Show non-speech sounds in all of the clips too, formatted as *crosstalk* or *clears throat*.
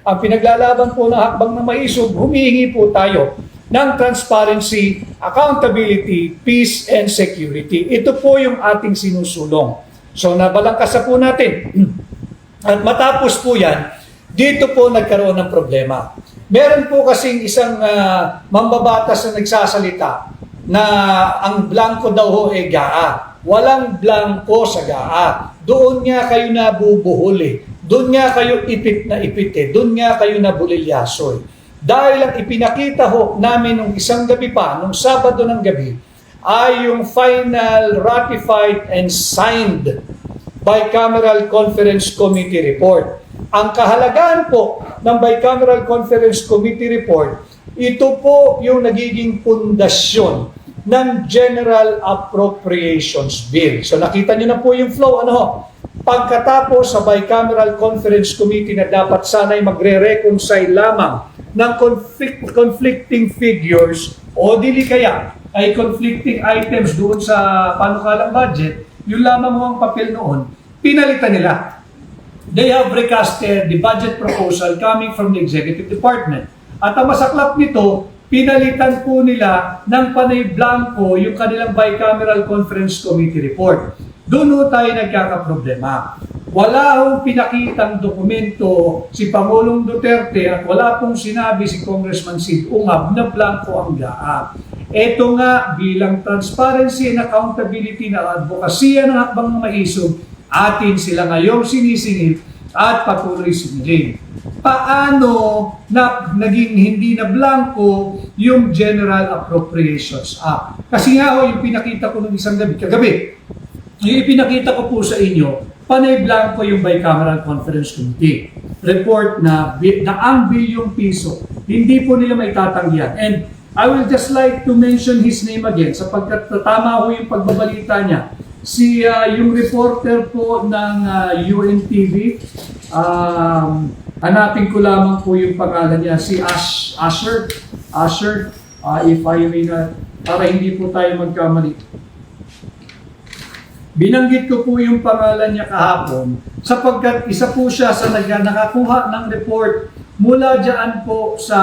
Ang pinaglalaban po ng hakbang na maisog, humihingi po tayo ng transparency, accountability, peace, and security. Ito po yung ating sinusulong. So nabalangkasa po natin. *clears throat* At matapos po yan, dito po nagkaroon ng problema. Meron po kasing isang ah, mambabatas na nagsasalita na ang blanco daw ho ay GAA. Walang blanco sa GAA. Doon nga kayo nabubuhol eh. Doon nga kayo ipit na ipit eh. Doon nga kayo nabulilyaso eh. Dahil ang ipinakita ho namin nung isang gabi pa, nung Sabado ng gabi, ay yung final ratified and signed Bicameral Conference Committee Report. Ang kahalagaan po ng Bicameral Conference Committee Report, ito po yung nagiging pundasyon ng General Appropriations Bill. So nakita nyo na po yung flow. Ano ho? Pagkatapos sa Bicameral Conference Committee na dapat sana'y magre-reconcile lamang ng conflict, conflicting figures o dili kaya ay conflicting items doon sa panukalang budget, yung lamang mo ang papel noon, pinalitan nila. They have recasted the budget proposal coming from the executive department. At ang masaklap nito, pinalitan po nila ng panay blanco yung kanilang bicameral conference committee report. Doon tayo nagkakaproblema. Wala hong pinakitang dokumento si Pangulong Duterte at wala pong sinabi si Congressman Sid Ungab na blanco ang GAA. Ito nga bilang transparency and accountability na advokasya ng hakbang ng maisog, atin sila ngayong sinisingil at patuloy sinilin. Paano na naging hindi na blanco yung General Appropriations Act? Kasi nga ho, yung pinakita ko nung isang gabi, kagabi, yung ipinakita ko po sa inyo, panay blanco yung Bicameral Conference Committee. Report na daang bilyong piso. Hindi po nila may tatanggihan. And I will just like to mention his name again sapagkat tama ho yung pagbabalita niya. Si ah, yung reporter po ng ah, UNTV, um, hanapin ko lamang po yung pangalan niya, si Ash, Asher, Asher, ah, if I may not, para hindi po tayo magkamali. Binanggit ko po yung pangalan niya kahapon sapagkat isa po siya sa nakakuha ng report mula dyan po sa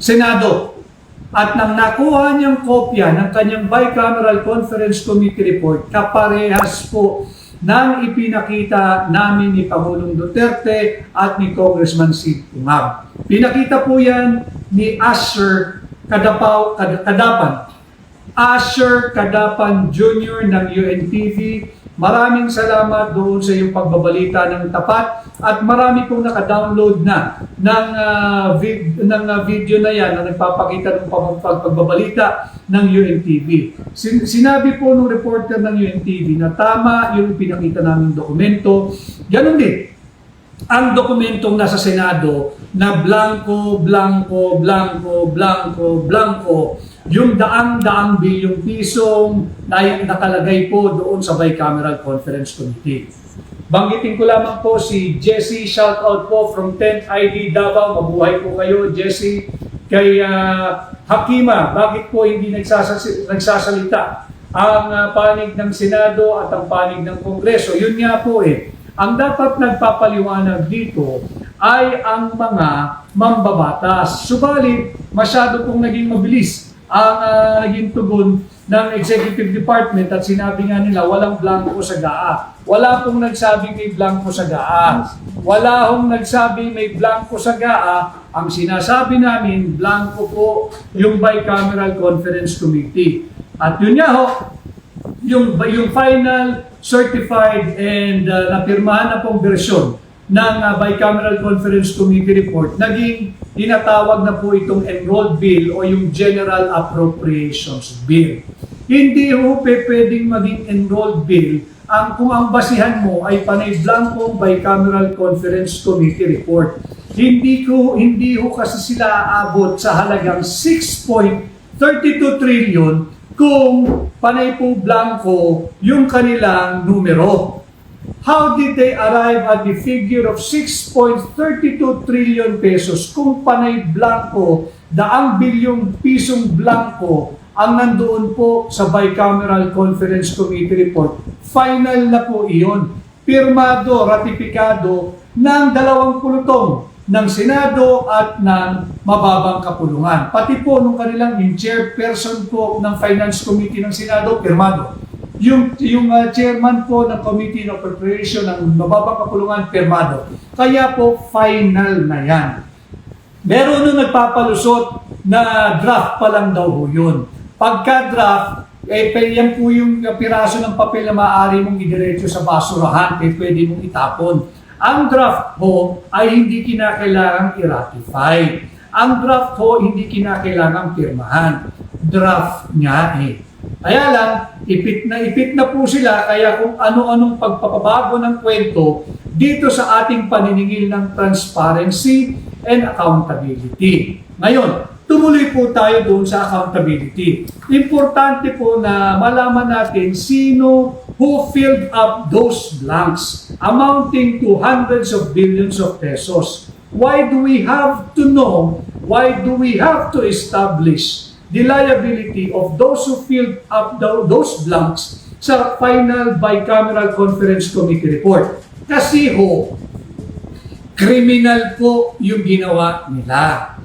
Senado. At nang nakuha niyang kopya ng kanyang bicameral conference committee report, kaparehas po ng ipinakita namin ni Pangulong Duterte at ni Congressman Sid Ungab. Pinakita po yan ni Asher Kadapaw, Kad- Kadapan, Asher Kadapan Jr. ng UNTV. Maraming salamat doon sa iyong pagbabalita ng tapat at marami pong naka-download na ng, ah, vid- ng ah, video na yan na nagpapakita ng pag- pag- pagbabalita ng UNTV. Sin- sinabi po ng reporter ng UNTV na tama yung pinakita naming dokumento. Ganon din, ang dokumentong nasa Senado na blanco, blanco, blanco, blanco, blanco, yung daang-daang bilyong pisong na nakalagay po doon sa Bicameral Conference Committee. Banggitin ko lamang po si Jesse, shout out po from 10th ID Davao. Mabuhay po kayo, Jesse. Kay ah, Hakima, bakit po hindi nagsasasi- nagsasalita ang ah, panig ng Senado at ang panig ng Kongreso? Yun nga po eh. Ang dapat nagpapaliwanag dito ay ang mga mambabatas. Subalit, masyado pong naging mabilis ang ah, naging tugon ng Executive Department at sinabi nga nila walang blanco sa GAA. Wala pong nagsabi may blanco sa GAA. Wala hong nagsabi may blanco sa GAA. Ang sinasabi namin, blanco po yung Bicameral Conference Committee. At yun nga ho, yung, yung final certified and uh, napirmahan na pong versyon ng uh, Bicameral Conference Committee report, naging tinatawag na po itong enrolled bill o yung General Appropriations Bill. Hindi ho pwedeng maging enrolled bill ang kung ang basihan mo ay panay blankong Bicameral Conference Committee report. Hindi ko hindi ho kasi sila aabot sa halagang 6.32 trillion kung panay po blanco yung kanilang numero. How did they arrive at the figure of 6.32 trillion pesos kung panay blanco, daang bilyong pisong blanco ang nandoon po sa Bicameral Conference Committee report? Final na po iyon. Pirmado, ratifikado ng dalawang pulutong ng Senado at ng mababang kapulungan. Pati po nung kanilang yung chairperson po ng Finance Committee ng Senado, pirmado. Yung, yung uh, chairman po ng Committee on Appropriation ng mababang kapulungan, pirmado. Kaya po, final na yan. Meron nung nagpapalusot na draft pa lang daw ho yun. Pagka draft, eh, yan po yung piraso ng papel na maaari mong idiretso sa basurahan, eh, pwede mong itapon. Ang draft ho ay hindi kinakailangang i-ratify. Ang draft ho hindi kinakailangang pirmahan. Draft nga eh. Kaya lang, ipit na ipit na po sila kaya kung ano-anong pagpapabago ng kwento dito sa ating paniningil ng transparency and accountability. Ngayon, tumuloy po tayo doon sa accountability. Importante po na malaman natin sino who filled up those blanks amounting to hundreds of billions of pesos. Why do we have to know? Why do we have to establish the liability of those who filled up tho- those blanks sa final bicameral conference committee report? Kasi ho, kriminal po yung ginawa nila.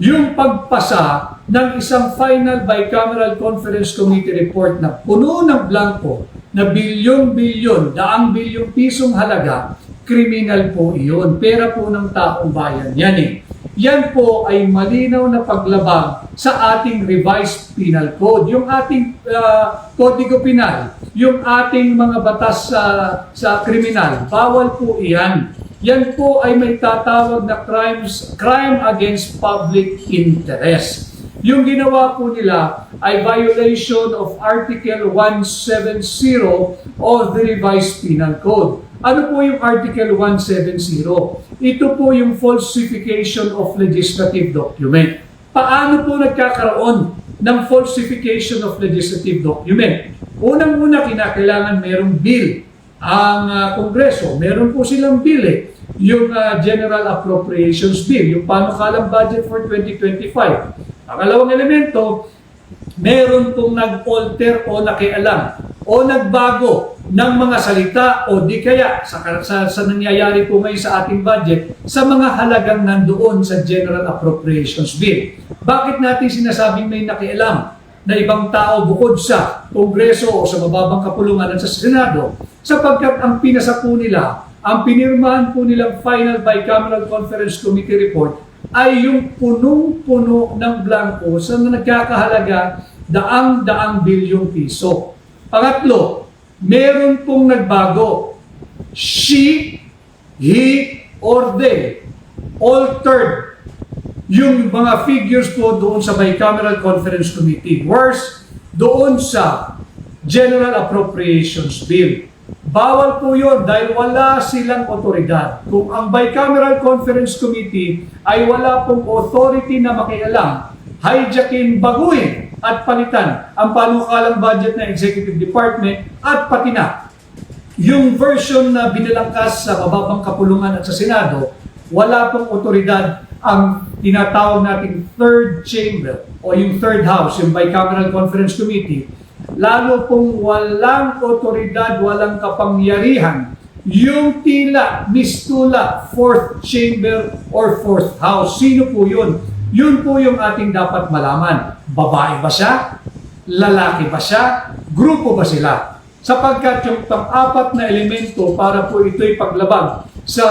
Yung pagpasa ng isang final bicameral conference committee report na puno ng blanco na bilyon-bilyon, daang bilyong pisong halaga, kriminal po iyon. Pera po ng taong bayan yan eh. Yan po ay malinaw na paglabag sa ating revised penal code. Yung ating uh, kodigo penal, yung ating mga batas sa sa kriminal, bawal po iyan. Yan po ay may tatawag na crimes, crime against public interest. Yung ginawa po nila ay violation of Article 170 of the Revised Penal Code. Ano po yung Article 170? Ito po yung falsification of legislative document. Paano po nagkakaroon ng falsification of legislative document? Unang-una, kinakailangan merong bill ang ah, Kongreso. Meron po silang bill eh. Yung ah, General Appropriations Bill, yung panukalang budget for 2025. Pangalawang elemento, meron pong nag-alter o nakialam o nagbago ng mga salita o di kaya sa, sa, sa nangyayari po ngayon sa ating budget sa mga halagang nandoon sa General Appropriations Bill. Bakit natin sinasabing may nakialam na ibang tao bukod sa Kongreso o sa mababang kapulungan at sa Senado sapagkat ang pinasa po nila, ang pinirmahan po nilang final bicameral conference committee report ay yung punong-puno ng blanco sa nagkakahalaga daang-daang bilyong piso. Pangatlo, meron pong nagbago. She, he, or they altered yung mga figures po doon sa bicameral conference committee. Worse, doon sa General Appropriations Bill. Bawal po yun dahil wala silang otoridad. Kung ang bicameral conference committee ay wala pong authority na makialam, hijackin, baguhin at palitan ang panukalang budget ng executive department at pati na yung version na binalangkas sa mababang kapulungan at sa Senado, wala pong otoridad ang tinatawag nating third chamber o yung third house, yung bicameral conference committee, lalo pong walang otoridad, walang kapangyarihan, yung tila, mistula, fourth chamber or fourth house. Sino po yun? Yun po yung ating dapat malaman. Babae ba siya? Lalaki ba siya? Grupo ba sila? Sapagkat yung pang-apat na elemento para po ito'y paglabag sa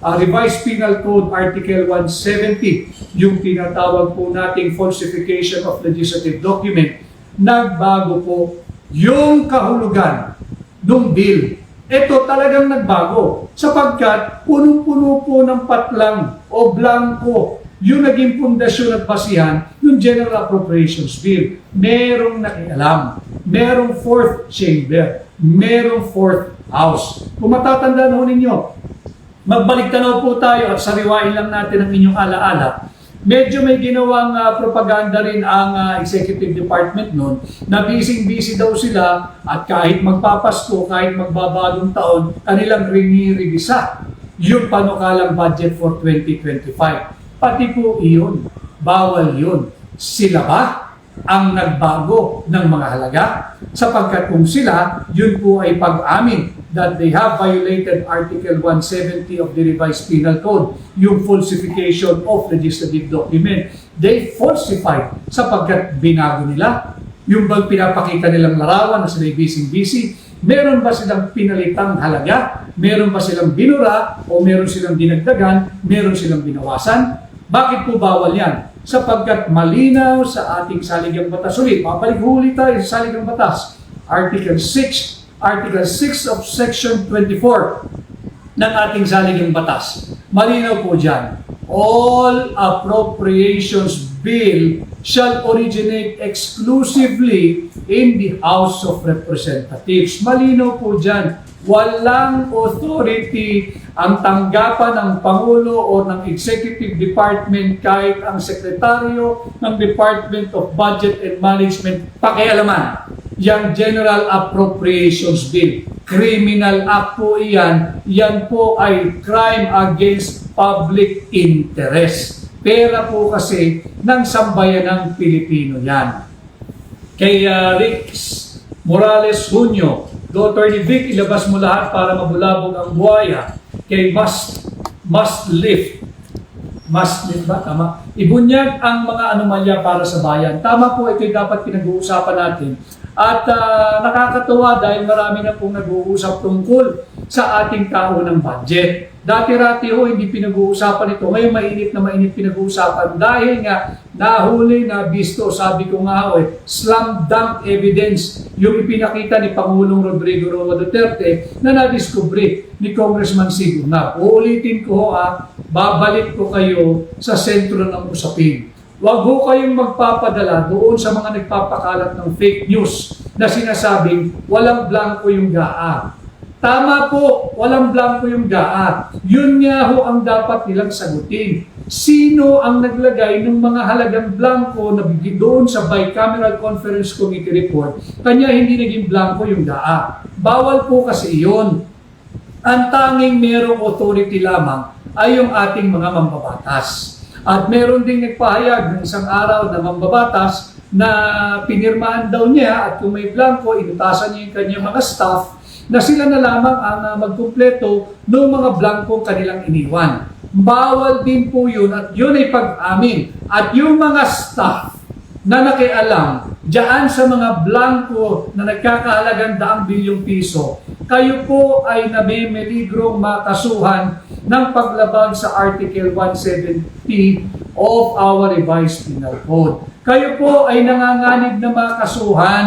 uh, Revised Penal Code Article 170, yung tinatawag po nating falsification of legislative document, nagbago po yung kahulugan ng bill. Ito talagang nagbago sapagkat punong-puno po ng patlang o blanco yung naging pundasyon at basihan ng General Appropriations Bill. Merong nakialam, merong fourth chamber, merong fourth house. Kung matatandaan ho ninyo, magbalik tanaw po tayo at sariwain lang natin ang inyong alaala. Medyo may ginawang ah, propaganda rin ang ah, executive department noon na busy-busy daw sila at kahit magpapasko, kahit magbabagong taon, kanilang rinirigisa yung panukalang budget for 2025. Pati po iyon, bawal yun. Sila ba ang nagbago ng mga halaga? Sapagkat kung sila, yun po ay pag-amin that they have violated Article 170 of the Revised Penal Code, yung falsification of legislative document. They falsified sapagkat binago nila. Yung bang pinapakita nilang larawan na sila'y busy-busy, meron ba silang pinalitang halaga? Meron ba silang binura? O meron silang dinagdagan? Meron silang binawasan? Bakit po bawal yan? Sapagkat malinaw sa ating saligang batas. Ulit, babalik huli tayo sa saligang batas. Article 6, Article 6 of Section 24 ng ating saligang batas. Malinaw po dyan. All appropriations bill shall originate exclusively in the House of Representatives. Malinaw po dyan. Walang authority ang tanggapan ng Pangulo o ng Executive Department kahit ang Sekretaryo ng Department of Budget and Management pakialaman yung General Appropriations Bill. Criminal act po iyan. Yan po ay crime against public interest. Pera po kasi ng sambayan ng Pilipino yan. Kay uh, Rick Morales Junio, Do Attorney Vic, ilabas mo lahat para mabulabog ang buhaya. Kay must, must lift. Must lift ba? Tama. Ibunyag ang mga anomalya para sa bayan. Tama po, ito dapat pinag-uusapan natin. At ah, nakakatuwa dahil marami na pong nag-uusap tungkol sa ating tao ng budget. Dati-rati ho, hindi pinag-uusapan ito. Ngayon mainit na mainit pinag-uusapan dahil nga nahuli na bisto, sabi ko nga ho, eh, slam dunk evidence yung ipinakita ni Pangulong Rodrigo Roa Duterte na nadiskubre ni Congressman Sigo na uulitin ko ho ah, babalik ko kayo sa sentro ng usapin. Huwag ho kayong magpapadala doon sa mga nagpapakalat ng fake news na sinasabing walang blanco yung GAA. Tama po, walang blanco yung GAA. Yun nga ho ang dapat nilang sagutin. Sino ang naglagay ng mga halagang blanco na bigyan doon sa Bicameral Conference Committee report, kanya hindi naging blanco yung GAA. Bawal po kasi iyon. Ang tanging merong authority lamang ay yung ating mga mambabatas. At meron ding nagpahayag ng isang araw na mambabatas na pinirmahan daw niya at kung may blanco, inutasan niya yung kanyang mga staff na sila na lamang ang uh, magkumpleto ng mga blanco kanilang iniwan. Bawal din po yun at yun ay pag-amin. At yung mga staff na nakialam diyan sa mga blanco na nagkakahalagang daang bilyong piso, kayo po ay nabimeligrong makasuhan ng paglabag sa Article 170 of our revised penal code. Kayo po ay nanganganib na makasuhan.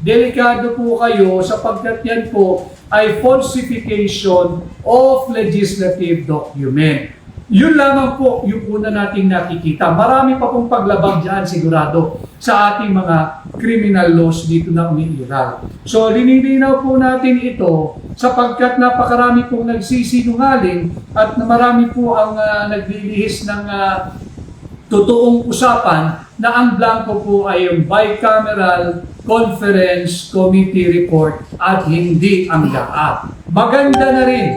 Delikado po kayo sapagkat yan po ay falsification of legislative document. Yun lamang po yung una nating nakikita. Marami pa pong paglabag dyan sigurado sa ating mga criminal laws dito na umiiral. So linilinaw po natin ito sapagkat napakarami pong nagsisinungaling at marami po ang uh, naglilihis ng uh, totoong usapan na ang blanco po ay yung bicameral conference committee report at hindi ang GAA. Maganda na rin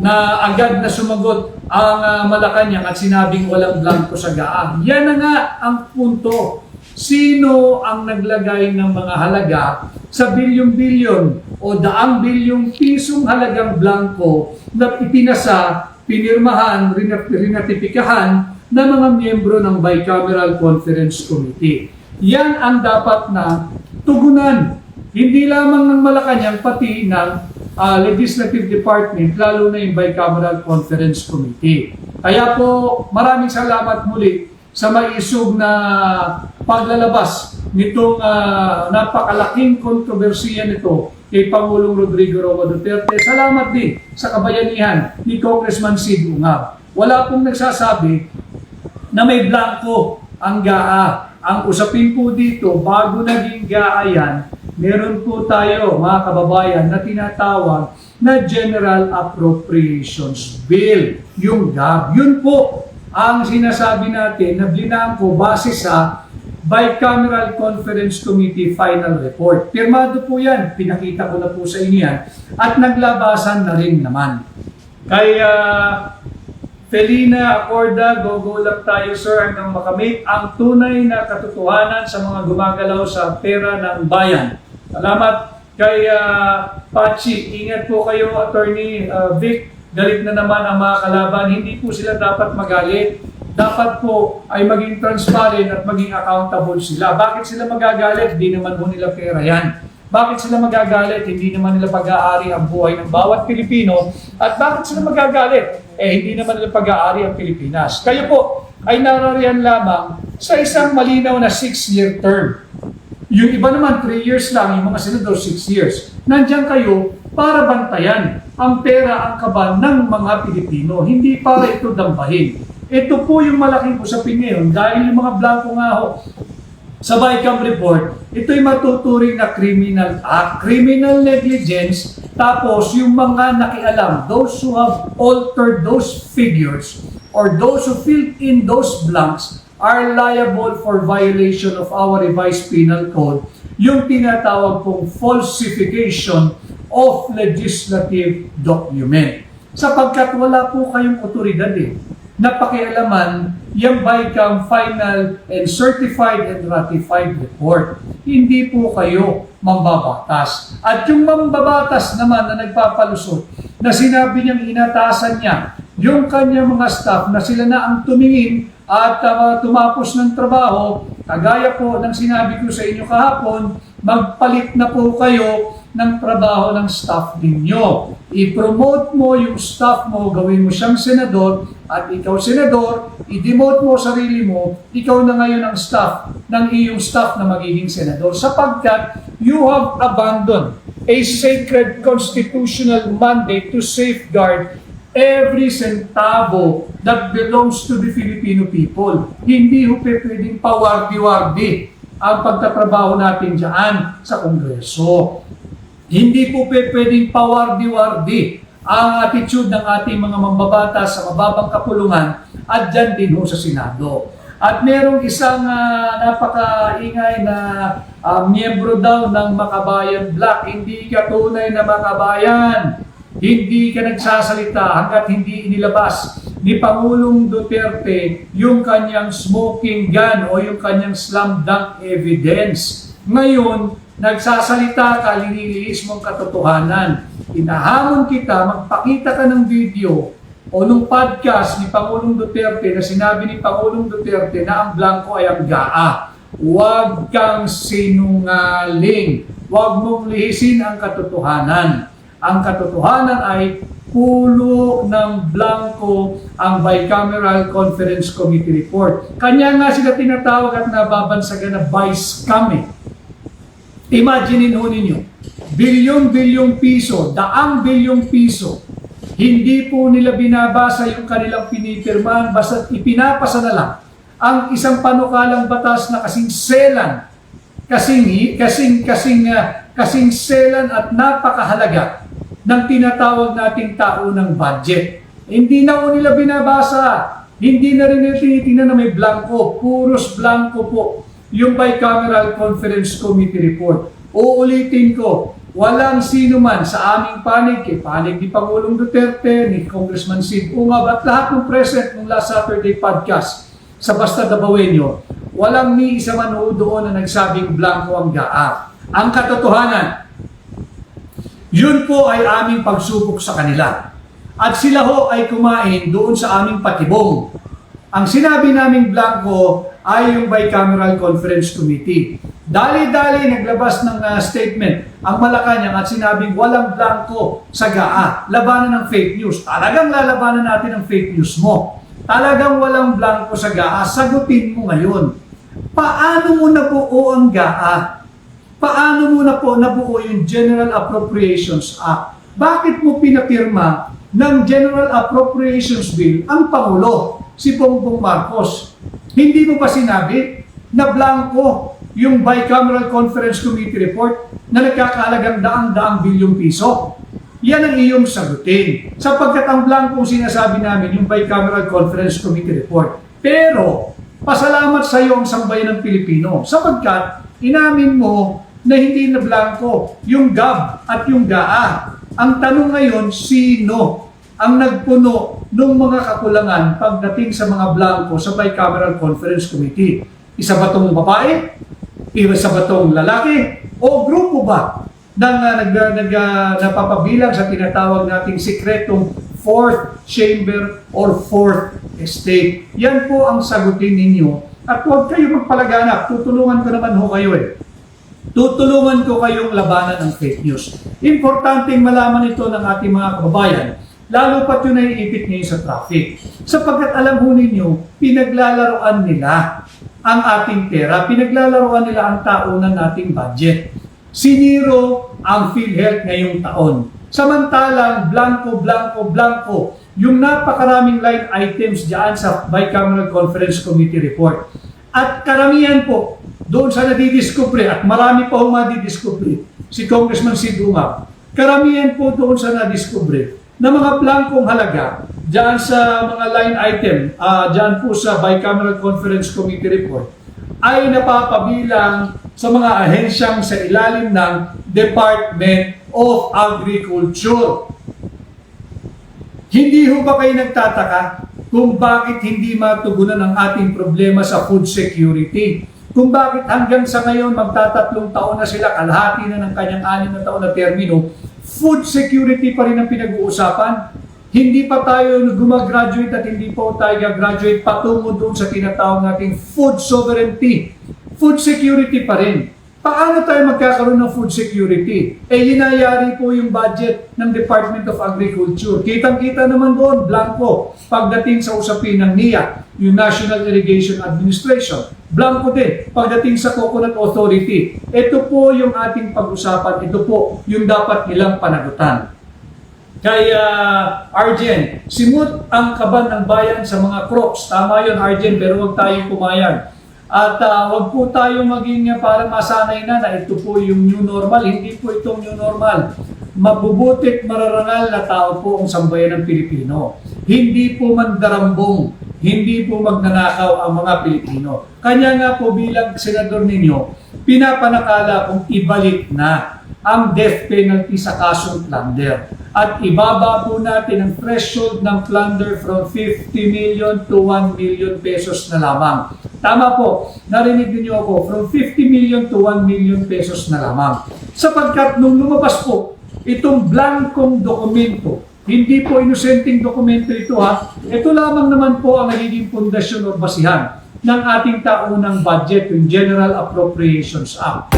na agad na sumagot ang uh, Malacanang at sinabing walang blanco sa GAA. Yan na nga ang punto. Sino ang naglagay ng mga halaga sa bilyon-bilyon o daang bilyong pisong halagang blanco na ipinasa, pinirmahan, rinat- rinatipikahan ng mga miyembro ng Bicameral Conference Committee. Yan ang dapat na tugunan. Hindi lamang ng Malacanang, pati ng uh, Legislative Department, lalo na yung Bicameral Conference Committee. Kaya po, maraming salamat muli sa maisog na paglalabas nitong uh, napakalaking kontrobersiya nito kay Pangulong Rodrigo Roa Duterte. Salamat din sa kabayanihan ni Congressman Sid Ungab. Wala pong nagsasabi na may blanco ang GAA. Ang usapin po dito, bago naging GAA yan, meron po tayo mga kababayan na tinatawag na General Appropriations Bill, yung GAB. Yun po ang sinasabi natin na blinangko base sa Bicameral Conference Committee Final Report. Pirmado po yan, pinakita ko na po sa inyo yan, at naglabasan na rin naman. Kaya Felina Acorda, go-go lang tayo sir hanggang makamit ang tunay na katotohanan sa mga gumagalaw sa pera ng bayan. Salamat kay ah, Pachi. Ingat po kayo, Attorney ah, Vic. Galit na naman ang mga kalaban. Hindi po sila dapat magalit. Dapat po ay maging transparent at maging accountable sila. Bakit sila magagalit? Hindi naman po nila pera yan. Bakit sila magagalit? Hindi naman nila pag-aari ang buhay ng bawat Pilipino. At bakit sila magagalit? Eh, hindi naman nila pag-aari ang Pilipinas. Kayo po ay narariyan lamang sa isang malinaw na six-year term. Yung iba naman, 3 years lang, yung mga senador, 6 years. Nandiyan kayo para bantayan ang pera, ang kaban ng mga Pilipino. Hindi para ito dambahin. Ito po yung malaking usapin ngayon dahil yung mga blanco nga ho, sa BICAM report, ito'y matuturing na criminal act, criminal negligence, tapos yung mga nakialam, those who have altered those figures or those who filled in those blanks are liable for violation of our revised penal code, yung tinatawag pong falsification of legislative document. Sapagkat wala po kayong otoridad eh na pakialaman yung BICAM final and certified and ratified report. Hindi po kayo mambabatas. At yung mambabatas naman na nagpapalusot, na sinabi niyang inatasan niya yung kanyang mga staff na sila na ang tumingin at uh, tumapos ng trabaho, kagaya po ng sinabi ko sa inyo kahapon, magpalit na po kayo ng trabaho ng staff ninyo. I-promote mo yung staff mo, gawin mo siyang senador, at ikaw senador, i-demote mo sarili mo, ikaw na ngayon ang staff ng iyong staff na magiging senador sapagkat you have abandoned a sacred constitutional mandate to safeguard every centavo that belongs to the Filipino people. Hindi ho pwedeng pawardi-wardi ang pagtatrabaho natin dyan sa Kongreso. Hindi po pwedeng pawardi-wardi ang attitude ng ating mga mambabatas sa mababang kapulungan at dyan din ho sa Senado. At merong isang ah, napakaingay na ah, miyembro daw ng Makabayan Black, hindi ka tunay na makabayan. Hindi ka nagsasalita hanggat hindi inilabas ni Pangulong Duterte yung kanyang smoking gun o yung kanyang slam dunk evidence. Ngayon, nagsasalita ka, liniliis mong katotohanan. Inahamon kita, magpakita ka ng video o nung podcast ni Pangulong Duterte na sinabi ni Pangulong Duterte na ang blanco ay ang GAA. Huwag kang sinungaling. Huwag mong lihisin ang katotohanan. Ang katotohanan ay pulo ng blanco ang bicameral conference committee report. Kanya nga sila tinatawag at nababansagan na vice kami. Imaginein ho ninyo, bilyon-bilyong piso, daang bilyong piso, hindi po nila binabasa yung kanilang pinipirmahan, basta ipinapasa na lang ang isang panukalang batas na kasing selan, kasing, kasing, kasing, ah, kasing selan at napakahalaga ng tinatawag nating taunang budget. Hindi na po nila binabasa, hindi na rin nila tinitingnan na may blanco, puros blanco po yung bicameral conference committee report. Uulitin ko, walang sino man sa aming panig, kay panig ni Pangulong Duterte, ni Congressman Sid Umab, at lahat ng present ng last Saturday podcast sa Basta Dabawenyo, walang ni isa man doon na nagsabing blanco ang GAA. Ang katotohanan, yun po ay aming pagsubok sa kanila. At sila ho ay kumain doon sa aming patibong. Ang sinabi naming blanco ay yung bicameral conference committee. Dali-dali naglabas ng uh, statement ang Malacanang at sinabing walang blanco sa GAA. Labanan ng fake news. Talagang lalabanan natin ang fake news mo. Talagang walang blanco sa GAA. Sagutin mo ngayon. Paano mo nabuo ang GAA? Paano mo na po nabuo yung General Appropriations Act? Bakit mo pinapirma ng General Appropriations Bill ang Pangulo, si Bongbong Marcos? Hindi mo ba sinabi na blanco yung Bicameral Conference Committee report na nagkakalagang daang-daang bilyong piso? Yan ang iyong sagutin. Sapagkat ang blankong sinasabi namin, yung Bicameral Conference Committee report. Pero, pasalamat sa iyo ang sambayan ng Pilipino. Sapagkat, inamin mo na hindi na blanco yung GAB at yung GAA. Ang tanong ngayon, sino ang nagpuno ng mga kakulangan pagdating sa mga blanco sa Bicameral Conference Committee? Isa ba itong babae? Isa ba itong lalaki? O grupo ba ng nag, nag, napapabilang sa tinatawag nating sikretong fourth chamber or fourth estate. Yan po ang sagutin ninyo. At huwag kayo magpalaganap. Tutulungan ko naman ho kayo eh. Tutulungan ko kayong labanan ng fake news. Importanteng malaman ito ng ating mga kababayan, lalo pat yun naiipit ngayon sa traffic. Sapagkat alam ho ninyo, pinaglalaroan nila ang ating pera, pinaglalaroan nila ang taunan nating budget. Siniro ang PhilHealth ngayong taon. Samantalang, blanco, blanco, blanco, yung napakaraming line items dyan sa Bicameral Conference Committee report. At karamihan po, doon sa nadidiscovery, at marami pa hong madidiscovery, si Congressman Sid Umar, karamihan po doon sa nadiscovery na mga blankong halaga dyan sa mga line item, uh, dyan po sa Bicameral Conference Committee report, ay napapabilang sa mga ahensyang sa ilalim ng Department of Agriculture. Hindi ho ba kayo nagtataka kung bakit hindi matugunan ang ating problema sa food security? Kung bakit hanggang sa ngayon magtatatlong taon na sila, kalahati na ng kanyang anim na taon na termino, food security pa rin ang pinag-uusapan. Hindi pa tayo gumagraduate at hindi pa tayo gagraduate patungo doon sa tinatawag nating food sovereignty. Food security pa rin. Paano tayo magkakaroon ng food security? Eh, yinayari po yung budget ng Department of Agriculture. Kitang-kita naman doon, blanco, pagdating sa usapin ng NIA, yung National Irrigation Administration. Blanco din, pagdating sa Coconut Authority. Ito po yung ating pag-usapan, ito po yung dapat nilang panagutan. Kaya, Arjen, simut ang kaban ng bayan sa mga crops. Tama yun, Arjen, pero huwag tayong pumayag. At uh, wag po tayo maging uh, parang masanay na na ito po yung new normal. Hindi po itong new normal. Mabubutit mararangal na tao po ang sambayan ng Pilipino. Hindi po mandarambong, hindi po magnanakaw ang mga Pilipino. Kanya nga po bilang senador ninyo, pinapanakala kong ibalik na ang death penalty sa kasong plunder. At ibaba po natin ang threshold ng plunder from 50 million to 1 million pesos na lamang. Tama po, narinig niyo ako, from 50 million to 1 million pesos na lamang. Sapagkat nung lumabas po, itong blankong dokumento, hindi po inosenteng dokumento ito ha, ito lamang naman po ang nagiging pundasyon o basihan ng ating taunang budget, yung General Appropriations Act.